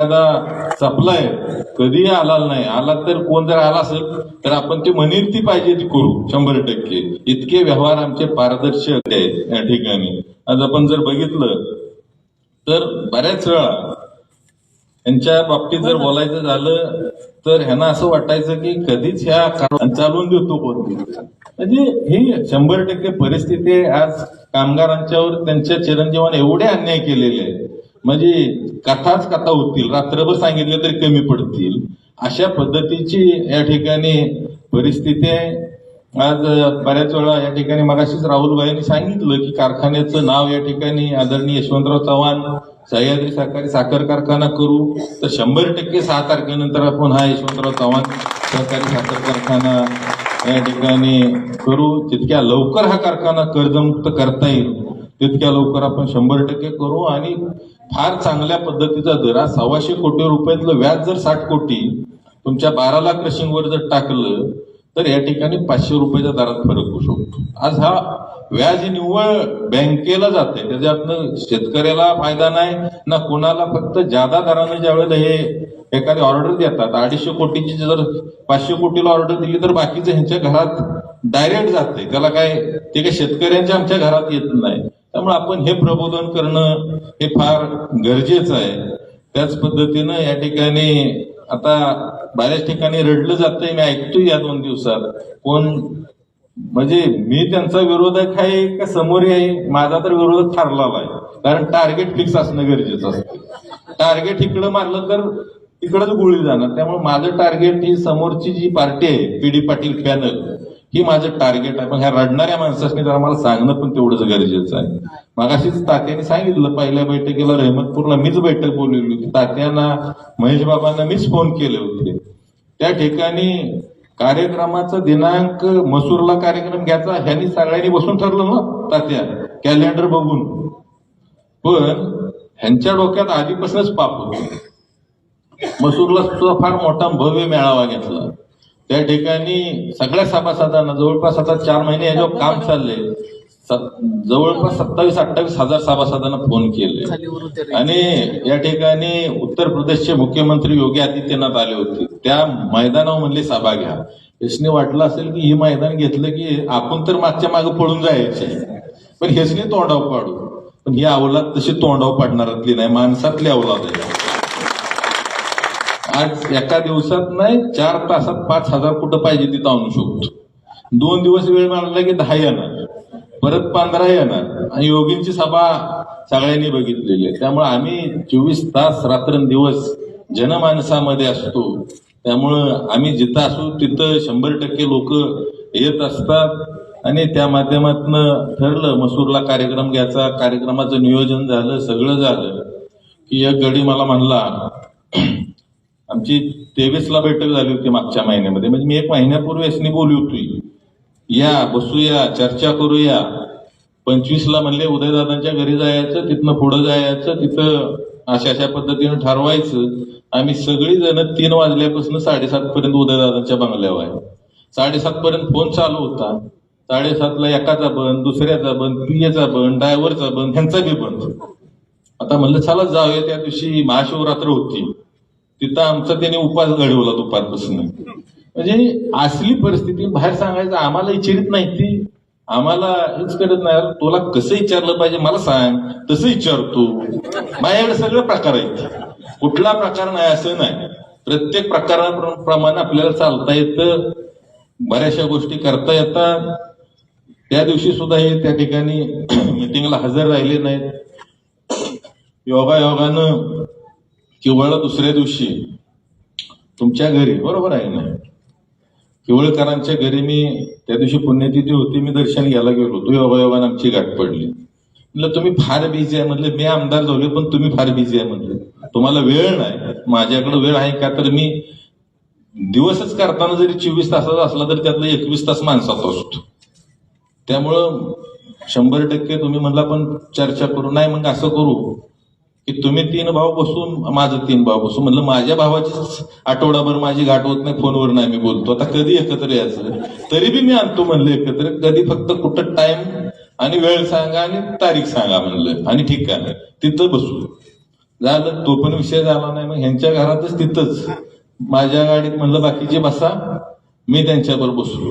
एखादा सप्लाय कधी आला नाही आला तर कोण जर आला असेल तर आपण ते म्हणील ती पाहिजे ती करू शंभर टक्के. इतके व्यवहार आमचे पारदर्शक आहेत या ठिकाणी. आज आपण जर बघितलं तर बऱ्याच वेळा यांच्या बाबतीत जर बोलायचं झालं तर ह्यांना असं वाटायचं की कधीच ह्या चालवून देतो कोणती म्हणजे ही शंभर टक्के परिस्थिती आज कामगारांच्यावर त्यांच्या चिरंजीवाने एवढे अन्याय केलेले आहेत. म्हणजे कथाच कथा होतील रात्रभर सांगितले तरी कमी पडतील. अशा पद्धतीची या ठिकाणी परिस्थिती आहे. आज बऱ्याच वेळा या ठिकाणी मगाशीच राहुलबाईंनी सांगितलं की कारखान्याचं नाव या ठिकाणी आदरणीय यशवंतराव चव्हाण सह्याद्री सहकारी साखर कारखाना करू. तर शंभर टक्के सहा तारखेनंतर आपण हा यशवंतराव चव्हाण सहकारी साखर कारखाना या ठिकाणी करू. तितक्या लवकर हा कारखाना कर्जमुक्त करता येईल तितक्या लवकर आपण शंभर टक्के करू. आणि फार चांगल्या पद्धतीचा दर हा सव्वाशे कोटी रुपयातलं व्याज जर साठ कोटी तुमच्या बारा लाख क्रशिंगवर जर टाकलं तर या ठिकाणी पाचशे रुपयाच्या दरात फरक होऊ शकतो. आज हा व्याज निव्वळ बँकेला जाते त्याच्यातनं शेतकऱ्याला फायदा नाही ना कोणाला फक्त जादा दरानं ज्या वेळेला हे एखादी ऑर्डर देतात. अडीचशे कोटीची जर पाचशे कोटीला ऑर्डर दिली तर बाकीचं ह्यांच्या घरात डायरेक्ट जाते त्याला काय ते काय शेतकऱ्यांच्या आमच्या घरात येत नाही. त्यामुळे आपण हे प्रबोधन करणं हे फार गरजेचं आहे. त्याच पद्धतीनं या ठिकाणी आता बऱ्याच ठिकाणी रडलं जातंय मी ऐकतोय या दोन दिवसात. कोण म्हणजे मी त्यांचा विरोधक आहे का समोर आहे? माझा तर विरोधक ठरलेला आहे. कारण टार्गेट फिक्स असणं गरजेचं असतं. टार्गेट इकडं मारलं तर तिकडंच गोळी जाणार. त्यामुळे माझं टार्गेट ही समोरची जी पार्टी आहे पी डी पाटील पॅनल ही माझं टार्गेट आहे. पण ह्या रडणाऱ्या माणसाने जरा मला सांगणं पण तेवढंच गरजेचं आहे. मागाशीच तात्याने सांगितलं पहिल्या बैठकीला रहमतपूरला मीच बैठक बोलवली होती. तात्यांना महेश बाबांना मीच फोन केले होते. त्या ठिकाणी कार्यक्रमाचा दिनांक मसूरला कार्यक्रम घ्यायचा ह्यांनी सगळ्यांनी बसून ठरलं ना तात्या? कॅलेंडर बघून. पण ह्यांच्या डोक्यात आधीपासूनच पाप होत. मसूरला सुद्धा फार मोठा भव्य मेळावा घेतला. त्या ठिकाणी सगळ्या सभासदांना जवळपास आता चार महिने याच्यावर काम चाललंय स- जवळपास सत्तावीस अठ्ठावीस हजार सभासदांना फोन केले आणि या ठिकाणी उत्तर प्रदेशचे मुख्यमंत्री योगी आदित्यनाथ आले होते. त्या मैदानावर म्हणले सभा घ्या. हेसने वाटलं असेल की हे मैदान घेतलं की आपण तर मागच्या मागे पळून जायचे. पण हेसने तोंडाव पाडू. पण ही अवलाद तशी तोंडाव पाडणारातली नाही माणसातली अवलाद आहे. आज एका दिवसात नाही चार तासात पाच हजार कुठं पाहिजे तिथं आणू शकतो. दोन दिवस वेळ मानला की दहा येणार परत पंधरा येणार. आणि योगींची सभा सगळ्यांनी बघितलेली आहे. त्यामुळे आम्ही चोवीस तास रात्रंदिवस जनमानसामध्ये असतो. त्यामुळं आम्ही जिथं असू तिथं शंभर टक्के लोक येत असतात. आणि त्या माध्यमातनं ठरलं मसूरला कार्यक्रम घ्यायचा कार्यक्रमाचं नियोजन झालं सगळं झालं की एक गडी मला म्हणला आमची तेवीसला बैठक झाली होती मागच्या महिन्यामध्ये. म्हणजे मी एक महिन्यापूर्वी असणी बोलली होती. या बसूया चर्चा करूया. पंचवीसला म्हणले उदयदादांच्या घरी जायचं तिथनं पुढं जायचं तिथं अशा अशा पद्धतीनं ठरवायचं. आम्ही सगळी जण तीन वाजल्यापासून साडेसात पर्यंत उदयदादांच्या बंगल्यावर आहे. साडेसात पर्यंत फोन चालू होता. साडेसातला एकाचा बंद दुसऱ्याचा बंद पियेचा बंद ड्रायव्हरचा बंद ह्यांचा बी बंद. आता म्हणलं चला जाऊया त्या दिवशी महाशिवरात्र होती. तिथं आमचा त्याने उपास घडवला दुपारपासून. म्हणजे असली परिस्थिती बाहेर सांगायचं आम्हाला विचारित नाही ती. आम्हाला हेच करत नाही तुला कसं विचारलं पाहिजे मला सांग. तसं विचारतो माझ्याकडे सगळे प्रकार आहेत. कुठला प्रकार नाही असं नाही. प्रत्येक प्रकाराप्रमाणे आपल्याला चालता येतं. बऱ्याचशा गोष्टी करता येतात. त्या दिवशी सुद्धा हे त्या ठिकाणी मिटिंगला हजर राहिले नाहीत. योगायोगानं किवळ दुसऱ्या दिवशी तुमच्या घरी बरोबर आहे ना? किवळकरांच्या घरी मी त्या दिवशी पुण्यतिथी होती मी दर्शन घ्यायला गेलो होतो. अवयवान आमची गाठ पडली. म्हटलं तुम्ही फार बिझी आहे. म्हटलं मी आमदार झाले पण तुम्ही फार बिझी आहे. म्हटलं तुम्हाला वेळ नाही. माझ्याकडे वेळ आहे का? तर मी दिवसच करताना जरी चोवीस तासाचा असला तरी त्यातला एकवीस तास माणसाचा असतो. त्यामुळं शंभर टक्के तुम्ही म्हणला पण चर्चा करू. नाही मग असं करू. की तुम्ही तीन भाव बसून माझं तीन भाव बसून म्हणलं माझ्या भावाची आठवडाभर माझी गाठ होत नाही फोनवर नाही मी बोलतो. आता कधी एकत्र यायचं? तरी बी मी आणतो म्हणलं एकत्र. कधी फक्त कुठं टाइम आणि वेळ सांगा आणि तारीख सांगा म्हणलं. आणि ठीक आहे. तिथं बसू. झालं. तो पण विषय झाला नाही. मग ह्यांच्या घरातच तिथंच. माझ्या गाडीत म्हणलं बाकीचे बसा. मी त्यांच्याबरोबर बसलो.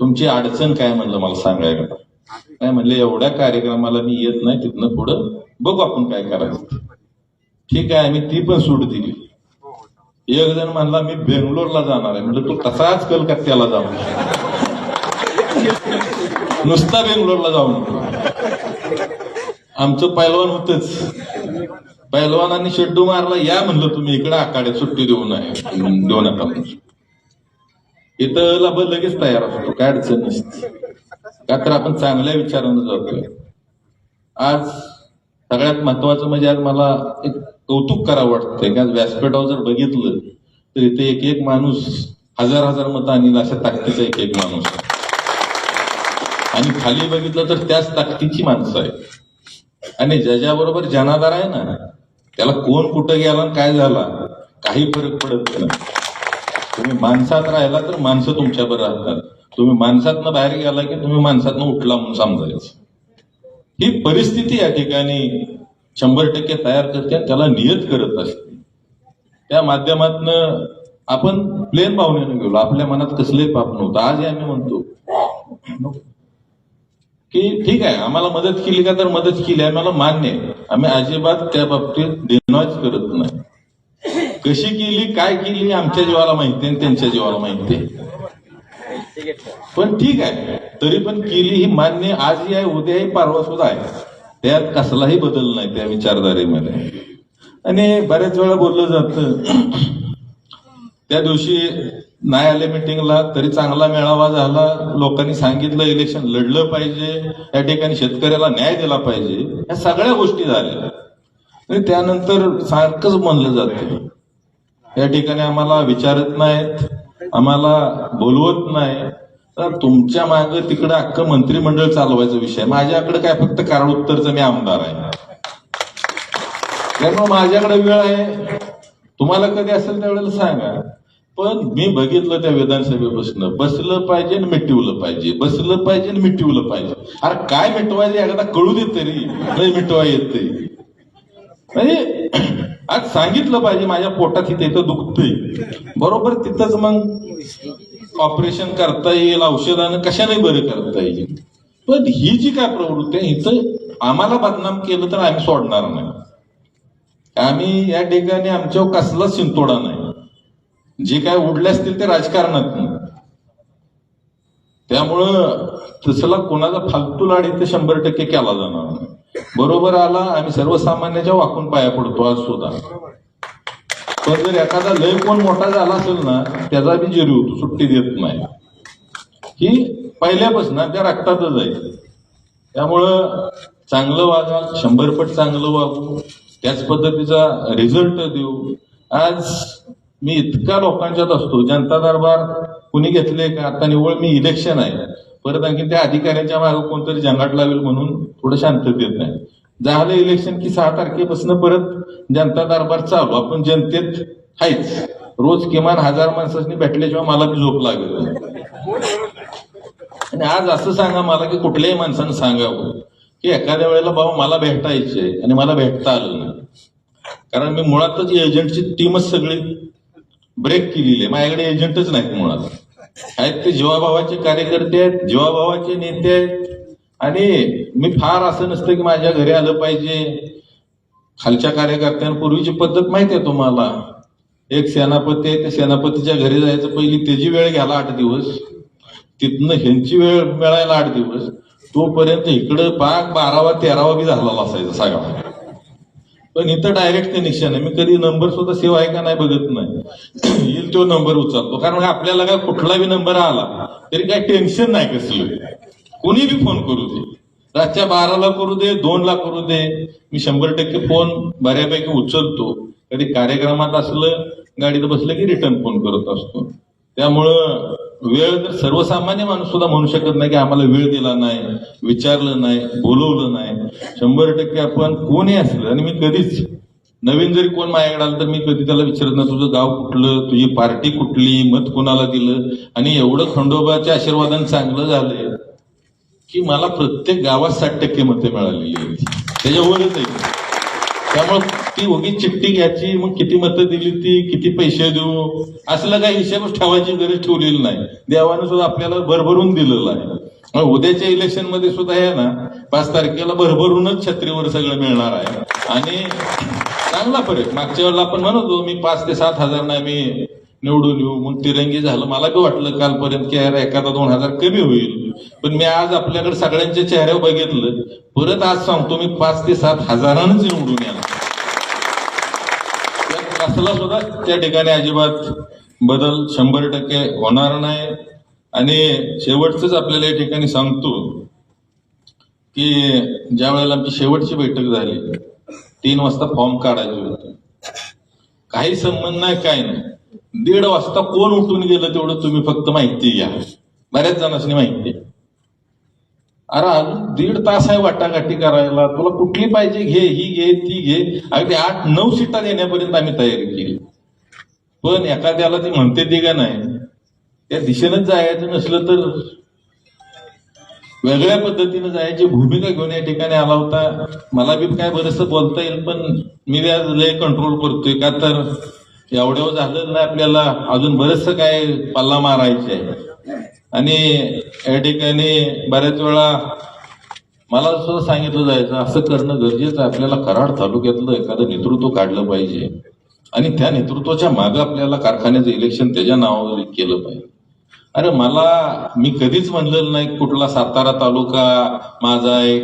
तुमची अडचण काय? म्हणलं मला सांगायला. काय म्हणले एवढ्या कार्यक्रमाला मी येत नाही. तिथनं पुढं बघू आपण काय करायचं. ठीक आहे आम्ही ती पण सूट दिली. एक जण म्हणला मी बेंगलोरला जाणार आहे. म्हणजे तू तसाच कलकत्त्याला जाऊ नुसता बेंगलोरला जाऊ आमचं पैलवान होतच. पैलवानांनी शेड्डू मारला या म्हणलं तुम्ही इकडे आकाडे सुट्टी देऊ नये देऊ नका इथं लाभ लगेच तयार असतो काय अडचण नसते. का तर आपण चांगल्या विचारानं जातोय आज सगळ्यात महत्वाचं म्हणजे आज मला एक कौतुक करावं वाटतंय. की आज व्यासपीठावर जर बघितलं तर इथे एक एक माणूस हजार हजार मतं आणील अशा ताकदीचा एक एक माणूस. आणि खाली बघितलं तर त्याच ताकदीची माणसं आहे आणि ज्याच्याबरोबर जनाधार आहे ना त्याला कोण कुठं गेला आणि काय झाला काही फरक पडत नाही. तुम्ही माणसात राहिला तर माणसं तुमच्याबरोबर राहतात. तुम्ही माणसातनं बाहेर गेला की तुम्ही माणसातनं उठला म्हणून समजायचं. ही परिस्थिती या ठिकाणी शंभर टक्के तयार करते त्याला नियत करत असते. त्या माध्यमातनं आपण प्लेन भावनेनं गेलो आपल्या मनात कसले पाप नव्हतं. आज आम्ही म्हणतो की ठीक आहे आम्हाला मदत केली का तर मदत केली आम्हाला मान्य आहे. आम्ही अजिबात त्या बाबतीत डिनॉयच करत नाही. कशी केली काय केली आमच्या जीवाला माहिती आणि त्यांच्या जीवाला माहिती आहे. पण ठीक आहे. तरी पण केली ही मान्य आजही आहे उद्याही परवा सुद्धा आहे. त्यात कसलाही बदल नाही त्या विचारधारेमध्ये. आणि बऱ्याच वेळा बोललं जातं त्या दिवशी नाही आले मिटिंगला तरी चांगला मेळावा झाला. लोकांनी सांगितलं इलेक्शन लढलं पाहिजे. या ठिकाणी शेतकऱ्याला न्याय दिला पाहिजे. या सगळ्या गोष्टी झाल्या. आणि त्यानंतर सारखंच म्हणलं जातं. या ठिकाणी आम्हाला विचारत नाहीत. आम्हाला बोलवत नाही. तुमच्या मागे तिकडे अख्खं मंत्रिमंडळ चालवायचा विषय. माझ्याकडे काय फक्त कारण उत्तरचं मी आमदार आहे. त्यामुळे माझ्याकडे वेळ आहे. तुम्हाला कधी असेल त्यावेळेला सांगा. पण मी बघितलं त्या विधानसभेपासून बसलं पाहिजे आणि मिटवलं पाहिजे. बसलं पाहिजे आणि मिटवलं पाहिजे. अरे काय मिटवायचं एकदा कळू दे तरी. नाही मिटवाय येत म्हणजे आज सांगितलं पाहिजे माझ्या पोटात इथे इथं दुखतंय. बरोबर तिथंच मग ऑपरेशन करता येईल औषधानं कशाने बरं करता येईल? पण ही जी काय प्रवृत्ती आहे इथं आम्हाला बदनाम केलं तर आम्ही सोडणार नाही. आम्ही या ठिकाणी आमच्यावर कसलाच शिंतोडा नाही. जे काय उडले असतील ते राजकारणात त्यामुळं तसला कोणाचा फालतू लाड इथे शंभर टक्के केला जाणार नाही. बरोबर आला आम्ही सर्वसामान्याच्या वाकून पाया पडतो आज सुद्धा. पण जर एखादा लय कोण मोठा झाला असेल ना त्याचा बी जिरू होतो सुट्टी देत नाही. ही पहिल्यापासून त्या रक्तातच आहे. त्यामुळं चांगलं वागा शंभरपट चांगलं वागू त्याच पद्धतीचा रिझल्ट देऊ. आज मी इतका लोकांच्यात असतो जनता दरबार कुणी घेतले का आता निवळ मी इलेक्शन आहे. परत आणखी त्या अधिकाऱ्याच्या मागे कोणतरी जंगाट लावेल म्हणून थोडं शांततेत नाही झालं इलेक्शन की सहा तारखेपासून परत जनता दरबार चालू. आपण जनतेत आहेच. रोज किमान हजार माणसांनी भेटल्याशिवाय मला बी झोप लागेल आणि आज असं सांगा मला की कुठल्याही माणसानं सांगावं की एखाद्या वेळेला बाबा मला भेटायचे आणि मला भेटता आलं नाही. कारण मी मुळातच एजंटची टीमच सगळी ब्रेक केलेली आहे. माझ्याकडे एजंटच नाहीत मुळात. आहेत ते जीवाभावाचे कार्यकर्ते आहेत जीवाभावाचे नेते आहेत. आणि मी फार असं नसतं की माझ्या घरी आलं पाहिजे. खालच्या कार्यकर्त्यांपूर्वीची पद्धत माहिती आहे तुम्हाला. एक सेनापती आहे त्या सेनापतीच्या घरी जायचं पहिली त्याची वेळ घ्यायला आठ दिवस. तिथनं ह्यांची वेळ मिळायला आठ दिवस. तोपर्यंत इकडं पाक बारावा तेरावा बी झालेला असायचा सगळा पण इथं डायरेक्ट कनेक्शन आहे. मी कधी नंबर सुद्धा सेव्ह आहे का नाही बघत नाही. येईल तो नंबर उचलतो. कारण आपल्याला काय कुठला बी नंबर आला तरी काय टेन्शन नाही कसलं. कोणी बी फोन करू दे. रातच्या बाराला करू दे दोनला करू दे. मी शंभर टक्के फोन बऱ्यापैकी उचलतो. कधी कार्यक्रमात असलं गाडीत बसलं की रिटर्न फोन करत असतो. त्यामुळं वेळ तर सर्वसामान्य माणूस सुद्धा म्हणू शकत नाही की आम्हाला वेळ दिला नाही विचारलं नाही बोलवलं नाही. शंभर टक्के आपण कोणी असलं आणि मी कधीच नवीन जरी कोण माझ्याकडे आलं तर मी कधी त्याला विचारत नाही तुझं गाव कुठलं? तुझी पार्टी कुठली? मत कोणाला दिलं? आणि एवढं खंडोबाच्या आशीर्वादाने चांगलं झालंय की मला प्रत्येक गावात साठ टक्के मते मिळालेली आहेत. त्याच्यावरच आहे. त्यामुळे ती उगीच चिठ्ठी घ्यायची मग किती मतं दिली ती किती पैसे देऊ असला काही हिशेबच ठेवायची गरज ठेवलेली नाही. देवानं सुद्धा आपल्याला भरभरून दिलेलं आहे. उद्याच्या इलेक्शनमध्ये सुद्धा आहे ना पाच तारखेला भरभरूनच छत्रीवर सगळं मिळणार आहे. आणि चांगला फरक. मागच्या वेळेला आपण म्हणत होतो मी पाच ते सात हजार नाही मी निवडून येऊ. मग तिरंगी झालं. मला बी वाटलं कालपर्यंत की यार एखादा दोन हजार कमी होईल. पण मी आज आपल्याकडे सगळ्यांच्या चेहऱ्यावर बघितलं. परत आज सांगतो मी पाच ते सात हजारांच निवडून येणार. असला सुद्धा त्या ठिकाणी अजिबात बदल शंभर टक्के होणार नाही. आणि शेवटच आपल्याला या ठिकाणी सांगतो की ज्या वेळेला आमची शेवटची बैठक झाली तीन वाजता फॉर्म काढायचे होते. काही संबंध नाही काय नाही. दीड वाजता कोण उठून गेलं तेवढं तुम्ही फक्त माहिती घ्या. बऱ्याच जणांनी माहिती आहे. अरे अजून दीड तास आहे वाटाघाटी करायला. तुला कुठली पाहिजे घे ही घे ती घे. अगदी आठ नऊ सीटा देण्यापर्यंत आम्ही तयारी केली. पण एखाद्याला ती म्हणते ती का नाही? त्या दिशेनंच जायचं नसलं तर वेगळ्या पद्धतीनं जायची भूमिका घेऊन या ठिकाणी आला होता. मला बी काय बरंच बोलता येईल पण मी बी आज लय कंट्रोल करतोय. का तर एवढ्या झालं नाही आपल्याला. अजून बरंचसं काय पल्ला मारायचे आहे. आणि या ठिकाणी बऱ्याच वेळा मला सुद्धा सांगितलं जायचं असं करणं गरजेचं आहे. आपल्याला कराड तालुक्यातलं एखादं नेतृत्व काढलं पाहिजे. आणि त्या नेतृत्वाच्या मागे आपल्याला कारखान्याचं इलेक्शन त्याच्या नावावर केलं पाहिजे. अरे मला मी कधीच म्हणलेलं नाही कुठला सातारा तालुका माझा आहे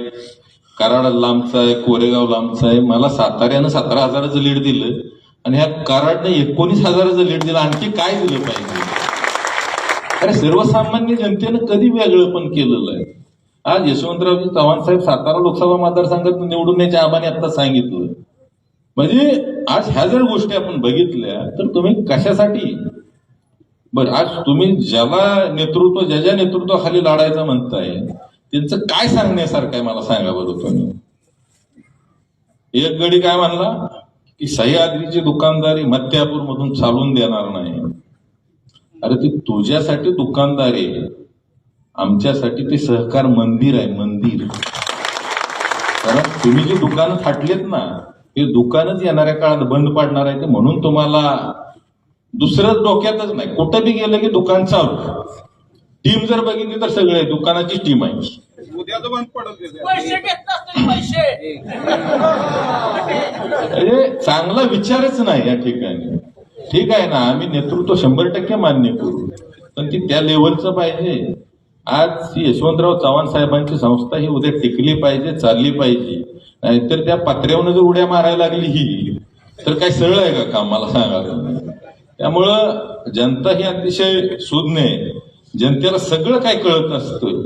कराड लांबचा आहे कोरेगाव लांबचा आहे. मला साताऱ्यानं सतरा हजाराचं लीड दिलं आणि ह्या कराडनं एकोणीस हजाराचं लीड दिलं. आणखी काय दिलं पाहिजे? अरे सर्वसामान्य जनतेनं कधी वेगळं पण केलेलं आहे. आज यशवंतरावजी चव्हाण साहेब सातारा लोकसभा मतदारसंघात निवडून याच्या आबाने आता सांगितलं. म्हणजे आज ह्या जर गोष्टी आपण बघितल्या तर तुम्ही कशासाठी? बर आज तुम्ही ज्याला नेतृत्व ज्या ज्या नेतृत्वाखाली लढायचं म्हणताय त्यांचं काय सांगण्यासारखं आहे मला सांगा बरं तुम्ही. एक गडी काय म्हणला? की सह्याद्रीची दुकानदारी मत्यापूर मधून चालून देणार नाही. अरे ती तुझ्यासाठी दुकानदारी आहे. आमच्यासाठी ते सहकार मंदिर आहे मंदिर. कारण तुम्ही जी दुकानं फाटलीत ना ते दुकानच येणाऱ्या काळात बंद पाडणार आहे ते म्हणून तुम्हाला दुसरं डोक्यातच नाही. कुठं बी गेलं की दुकान चालू. टीम जर बघितली तर सगळे दुकानाची टीम आहे. बंद पडत म्हणजे चांगला विचारच नाही या ठिकाणी. ठीक आहे ना आम्ही नेतृत्व शंभर टक्के मान्य करू. पण ती त्या लेवलचं पाहिजे. आज ही यशवंतराव चव्हाण साहेबांची संस्था ही उद्या टिकली पाहिजे चालली पाहिजे. नाहीतर त्या पत्र्यावरून जर उड्या मारायला लागली ही. तर काय सरळ आहे का काम मला सांगा त्यामुळं जनता ही अतिशय सुज्ञ आहे. जनतेला सगळं काय कळत असतं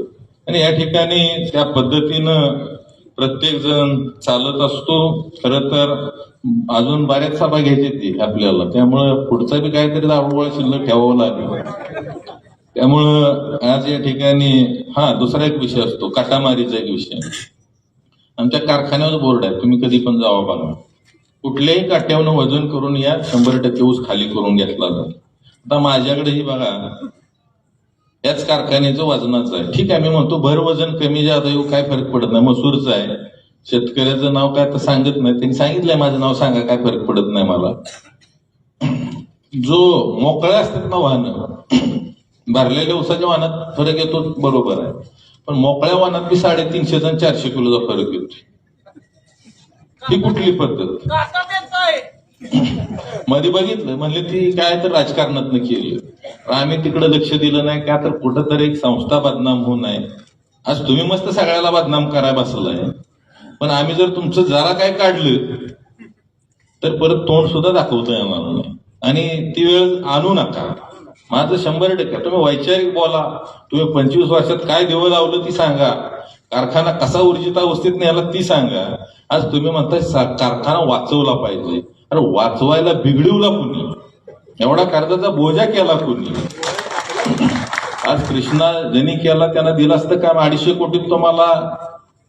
आणि या ठिकाणी त्या पद्धतीनं प्रत्येक जण चालत असतो खर तर अजून बऱ्याच सभा घ्यायची ती आपल्याला. त्यामुळं पुढचा बी काहीतरी दाबोबळ शिल्लक ठेवावं लागेल. त्यामुळं आज या ठिकाणी हा दुसरा एक विषय असतो काटामारीचा एक विषय. आमच्या कारखान्यावर बोर्ड आहे तुम्ही कधी पण जावा बघा. कुठल्याही काट्यावर वजन करून या शंभर टक्के ऊस खाली करून घेतला जातो आता माझ्याकडेही बघा याच कारखान्याचं वजनाचं आहे. ठीक आहे मी म्हणतो भर वजन कमी जादा येऊ काय फरक पडत नाही. मसूरचं आहे. शेतकऱ्याचं नाव काय तर सांगत नाही. त्यांनी सांगितलंय माझं नाव सांगा काय फरक पडत नाही मला. जो मोकळ्या असतात ना वाहनं भरलेल्या उसाच्या वाहनात फरक येतो बरोबर आहे. पण मोकळ्या वाहनात बी साडेतीनशे जण चारशे किलोचा फरक येतो ही कुठली पद्धत? मध्ये बघितलं म्हणले ती काय तर राजकारणातनं केली. आम्ही तिकडे लक्ष दिलं नाही का तर कुठंतरी एक संस्था बदनाम होऊ नये आज तुम्ही मस्त सगळ्याला बदनाम कराय बसलाय. पण आम्ही जर तुमचं जरा काय काढलं तर परत तोंड सुद्धा दाखवतोय आम्हाला नाही. आणि ती वेळ आणू नका. माझं शंभर टक्के तुम्ही वैचारिक बोला. तुम्ही पंचवीस वर्षात काय देवं लावलं ती सांगा. कारखाना कसा ऊर्जित अवस्थेत न्यायला ती सांगा. आज तुम्ही म्हणता कारखाना वाचवला पाहिजे. अरे वाचवायला बिघडवला कुणी? एवढा कर्जाचा बोजा केला कुणी? आज कृष्णा ज्यांनी केला त्यांना दिलं असतं काम. अडीचशे कोटीत तुम्हाला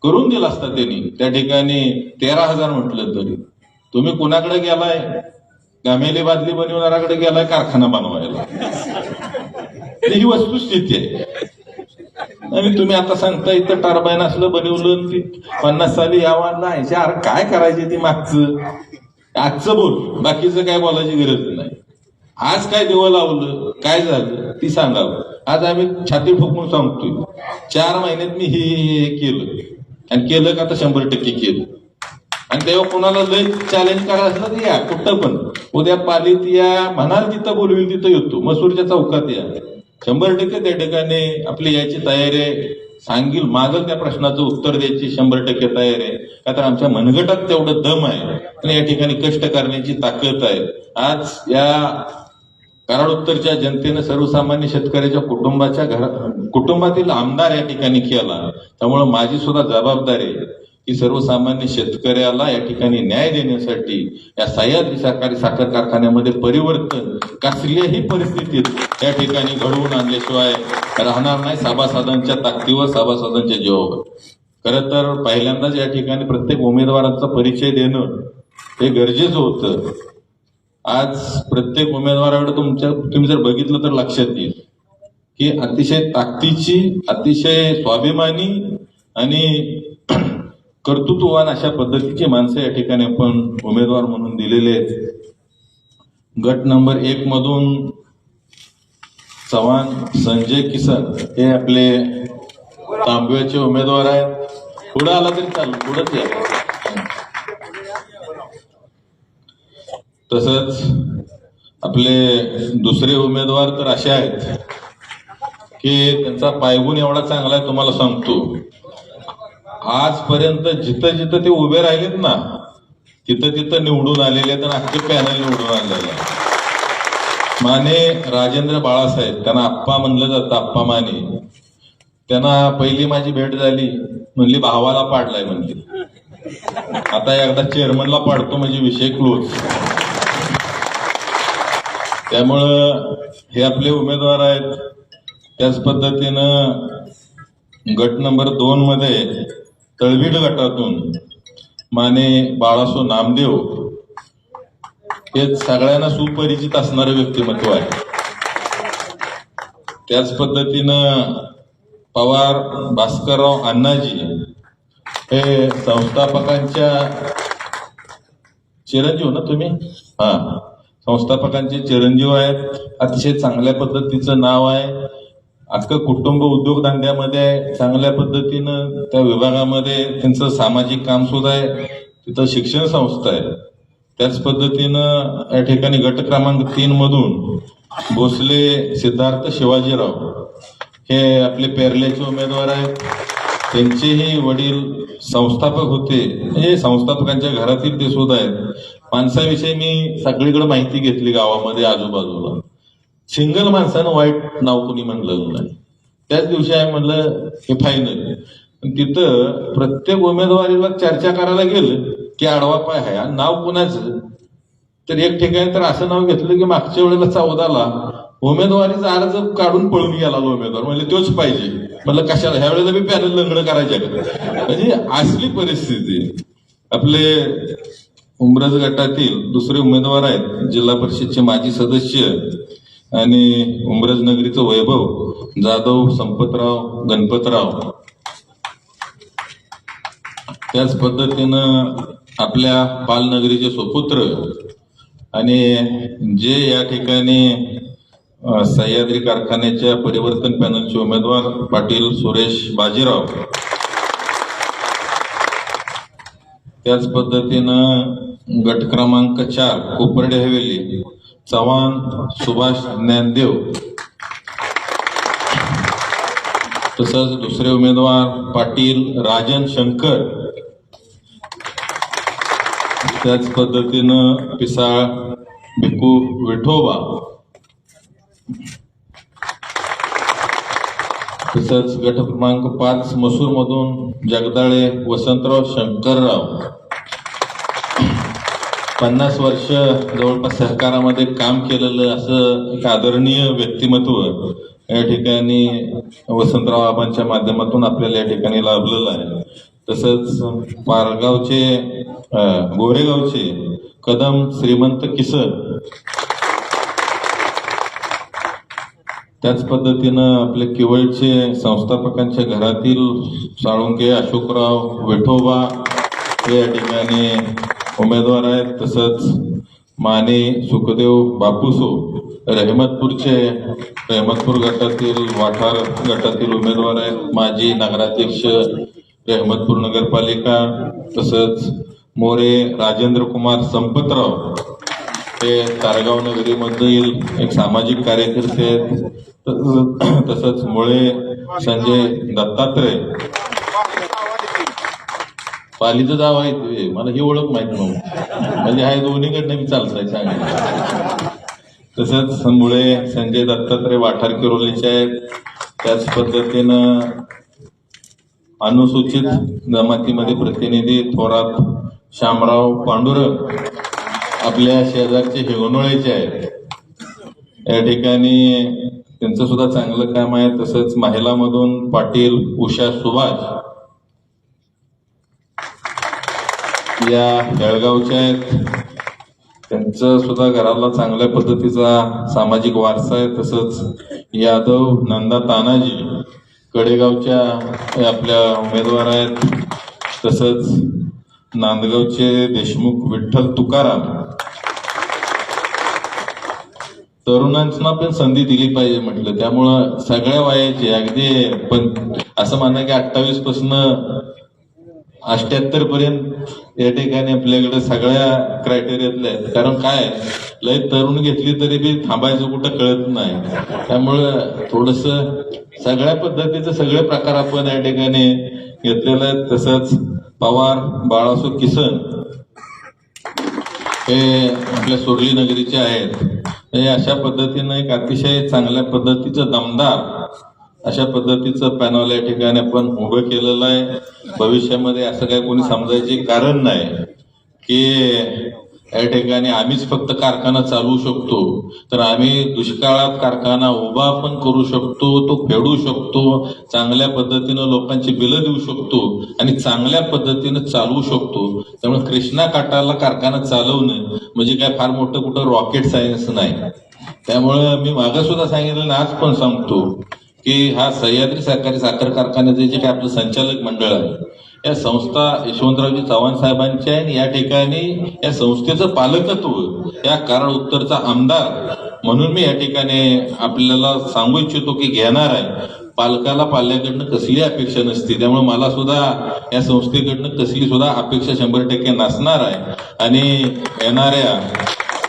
करून दिलं असतं त्यांनी. त्या ठिकाणी तेरा हजार म्हटलं तरी. तुम्ही कुणाकडे गेलाय? गामेली बादली बनवणाऱ्याकडे गेलाय कारखाना बनवायला. ही वस्तुस्थिती आहे. आणि तुम्ही आता सांगता इथं टर्बाईन असलं बनवलं पन्नास साली यावा. नाही अरे काय करायचे ती मागचं? आजचं बोल. बाकीचं काय बोलायची गरज नाही. आज काय देवं लावलं काय झालं ती सांगावं. आज आम्ही छाती ठोकून सांगतोय. चार महिन्यात मी हे केलं. आणि केलं का आता शंभर टक्के केलं. आणि तेव्हा कोणाला लय चॅलेंज करायचं असलं तर या कुठं पण. उद्या पालीत या म्हणाल तिथं बोलवील तिथं येतो. मसूरच्या चौकात या. शंभर टक्के त्या ठिकाणी आपली याची तयारी आहे. सांगील मागं त्या प्रश्नाचं उत्तर द्यायची शंभर टक्के तयार आहे. का तर आमच्या मनगटात तेवढं दम आहे आणि या ठिकाणी कष्ट करण्याची ताकद आहे. आज या कराड उत्तरच्या जनतेनं सर्वसामान्य शेतकऱ्याच्या कुटुंबाच्या घरा कुटुंबातील आमदार या ठिकाणी केला. त्यामुळे माझी सुद्धा जबाबदारी आहे की सर्वसामान्य शेतकऱ्याला या ठिकाणी न्याय देण्यासाठी या सह्याद्री सहकारी साखर कारखान्यामध्ये परिवर्तन कसल्याही परिस्थितीत या ठिकाणी घडवून आणल्याशिवाय राहणार नाही. सभासदांच्या ताकदीवर सभासदांच्या जीवावर खरं तर पहिल्यांदाच या ठिकाणी प्रत्येक उमेदवाराचा परिचय देणं हे गरजेचं होतं. आज प्रत्येक उमेदवाराकडे तुमच्या तुम्ही जर बघितलं तर लक्षात येईल की अतिशय ताकदीची अतिशय स्वाभिमानी आणि कर्तृत्ववान अशा पद्धतीची माणसं या ठिकाणी आपण उमेदवार म्हणून दिलेले आहेत. गट नंबर एक मधून चव्हाण संजय किसन हे आपले तांबव्याचे उमेदवार आहेत. पुढे आला तरी चालेल पुढेच या. तसंच आपले दुसरे उमेदवार तर असे आहेत की त्यांचा पायगुण एवढा चांगला आहे तुम्हाला सांगतो. आजपर्यंत जिथं जिथं ते उभे राहिलेत ना तिथं तिथं निवडून आलेले आहेत आणि अख्खे पॅनल निवडून आलेले आहे. माने राजेंद्र बाळासाहेब त्यांना आप्पा म्हणलं जातं आप्पा माने. त्यांना पहिली माझी भेट झाली. म्हणली भावाला पाडलाय म्हणली. आता एकदा चेअरमनला पाडतो म्हणजे विषय क्लोज त्यामुळं हे आपले उमेदवार आहेत. त्याच पद्धतीनं गट नंबर दोन मध्ये तळवीड गटातून माने बाळासो नामदेव हे सगळ्यांना सुपरिचित असणारं व्यक्तिमत्व आहे. त्याच पद्धतीनं पवार भास्करराव अण्णाजी हे संस्थापकांच्या चिरंजीव ना तुम्ही? हा. संस्थापकांचे चिरंजीव आहेत. अतिशय चांगल्या पद्धतीचं नाव आहे. अख्खं कुटुंब उद्योगधंद्यामध्ये चांगल्या पद्धतीनं त्या विभागामध्ये त्यांचं सामाजिक काम सुद्धा आहे. तिथं शिक्षण संस्था आहे. त्याच पद्धतीनं या ठिकाणी गट क्रमांक तीन मधून भोसले सिद्धार्थ शिवाजीराव हे आपले पेरल्याचे उमेदवार आहेत. त्यांचेही वडील संस्थापक होते. हे संस्थापकांच्या घरातील ते सुद्धा आहेत. माणसाविषयी मी सगळीकडे माहिती घेतली गावामध्ये आजूबाजूला. सिंगल माणसानं वाईट नाव कोणी म्हणलं नाही. त्याच दिवशी आहे म्हणलं हे फायनल तिथं प्रत्येक उमेदवारीला चर्चा करायला गेलं. की आडवा पाय आहे. आणि नाव कुणाचं तर एक ठिकाणी तर असं नाव घेतलं की मागच्या वेळेला चौदाला उमेदवारीचा अर्ज काढून पळून गेला उमेदवार. म्हणजे तोच पाहिजे. म्हणलं कशाला? ह्या वेळेला मी पॅनल लंगड करायच्या म्हणजे असली परिस्थिती. आपले उमरज गटातील दुसरे उमेदवार आहेत जिल्हा परिषदचे माजी सदस्य आणि उमरज नगरीचं वैभव जाधव संपतराव गणपतराव. त्याच पद्धतीनं आपल्या पालनगरीचे सुपुत्र आणि जे या ठिकाणी सह्याद्री कारखान्याच्या परिवर्तन पॅनलचे उमेदवार पाटील सुरेश बाजीराव. त्याच पद्धतीनं गट क्रमांक चार कोपर्डे हवेली चव्हाण सुभाष ज्ञानदेव. तसंच दुसरे उमेदवार पाटील राजन शंकर त्याच पद्धतीनं पिसाळ भिकू विठोबा. तसंच गट क्रमांक पाच मसूर मधून जगदाळे वसंतराव शंकरराव. पन्नास वर्ष जवळपास सहकारामध्ये काम केलेलं असं एक आदरणीय व्यक्तिमत्व या ठिकाणी वसंतराव आबांच्या माध्यमातून आपल्याला या ठिकाणी लाभलेलं आहे. तसंच पारगावचे गोरेगावचे कदम श्रीमंत किसन त्याच पद्धतीनं आपले केवळचे संस्थापकांच्या घरातील साळुंके अशोकराव विठोबा हे या ठिकाणी उमेदवार आहेत. तसंच माने सुखदेव बापूसो रहमतपूरचे रहमतपूर गटातील वाठार गटातील उमेदवार आहेत. माजी नगराध्यक्ष अहमदपूर नगरपालिका तसंच मोरे राजेंद्र कुमार संपतराव ते तारगाव नगरीमधील एक सामाजिक कार्यकर्ते आहेत. तसंच- मुळे संजय दत्तात्रय. पालीचं जाव आहे ते. मला ही ओळख माहीत नव्हती म्हणजे हा दोन्हीकडनं मी चालतंय सांगितलं तसंच मुळे संजय दत्तात्रय वाठार किरोलीचे आहेत. त्याच पद्धतीनं अनुसूचित जमातीमध्ये प्रतिनिधी थोरात शामराव पांडुरंग आपल्या शेजारचे हिंगणोळेचे आहेत. या ठिकाणी त्यांचं सुद्धा चांगलं काम आहे. तसंच महिलामधून पाटील उषा सुभाष या हेळगावच्या आहेत. त्यांचं सुद्धा घराला चांगल्या पद्धतीचा सामाजिक वारसा आहे. तसंच यादव नंदा तानाजी कडेगावच्या हे आपल्या उमेदवार आहेत. तसंच नांदगावचे देशमुख विठ्ठल तुकाराम. तरुणांना पण संधी दिली पाहिजे म्हटलं. त्यामुळं सगळ्या वयाचे अगदी पण असं म्हणणं की अठ्ठावीसपासून अष्ट्याहत्तर पर्यंत या ठिकाणी आपल्याकडे सगळ्या क्रायटेरियातल्या आहेत. कारण काय लय तरुण घेतली तरी बी थांबायचं कुठं कळत नाही. त्यामुळं थोडस सगळ्या पद्धतीचे सगळे प्रकार आपण या ठिकाणी घेतलेले आहेत. तसंच पवार बाळासो किसन हे आपल्या सुरली नगरीचे आहेत. हे अशा पद्धतीनं एक अतिशय चांगल्या पद्धतीचं दमदार अशा पद्धतीचं पॅनल या ठिकाणी आपण उभं केलेलं आहे. भविष्यामध्ये असं काही कोणी समजायचे कारण नाही की या ठिकाणी आम्हीच फक्त कारखाना चालवू शकतो. तर आम्ही दुष्काळात कारखाना उभा पण करू शकतो तो फेडू शकतो चांगल्या पद्धतीनं लोकांची बिलं देऊ शकतो आणि चांगल्या पद्धतीनं चालवू शकतो. त्यामुळे कृष्णा काटाला कारखाना चालवणं म्हणजे काय फार मोठं कुठं रॉकेट सायन्स नाही. त्यामुळं मी मागं सुद्धा सांगितलं आणि आज पण सांगतो. की हा सह्याद्री सहकारी साखर कारखान्याचे जे काही आपलं संचालक मंडळ आहे या संस्था यशवंतरावजी चव्हाण साहेबांच्या आहे आणि या ठिकाणी या संस्थेचं पालकत्व या कारण उत्तरचा आमदार म्हणून मी या ठिकाणी आपल्याला सांगू इच्छितो की घेणार आहे. पालकाला पाल्याकडनं कसली अपेक्षा नसते त्यामुळे मला सुद्धा या संस्थेकडनं कसली सुद्धा अपेक्षा शंभर टक्के नसणार आहे. आणि येणाऱ्या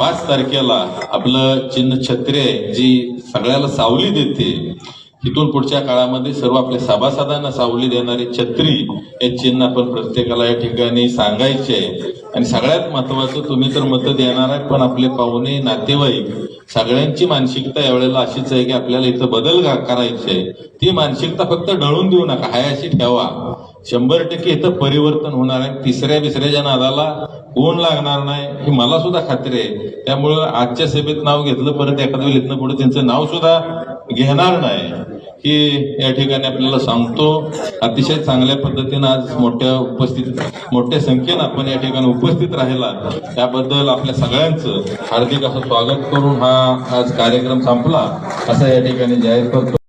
पाच तारखेला आपलं चिन्ह छत्री आहे जी सगळ्याला सावली देते. तिथून पुढच्या काळामध्ये सर्व आपल्या सभासदांना सावली देणारी छत्री हे चिन्ह आपण प्रत्येकाला या ठिकाणी सांगायचे आहे. आणि सगळ्यात महत्वाचं तुम्ही तर मतं देणार आहे पण आपले पाहुणे नातेवाईक सगळ्यांची मानसिकता यावेळेला अशीच आहे की आपल्याला इथं बदल करायचे ती मानसिकता फक्त ढळून देऊ नका हाय अशी ठेवा. शंभर टक्के इथं परिवर्तन होणार आहे. तिसऱ्या बिसऱ्याच्या नादाला कोण लागणार नाही ही मला सुद्धा खात्री आहे. त्यामुळं आजच्या सभेत नाव घेतलं परत एखाद्या वेळी इथनं पुढे त्यांचं नाव सुद्धा घेणार नाही. हे या ठिकाणी आपल्याला सांगतो. अतिशय चांगल्या पद्धतीनं आज मोठ्या उपस्थित मोठ्या संख्येनं आपण या ठिकाणी उपस्थित राहिला. त्याबद्दल आपल्या सगळ्यांचं हार्दिक असं स्वागत करून हा आज कार्यक्रम संपला. असं या ठिकाणी जाहीर करतो.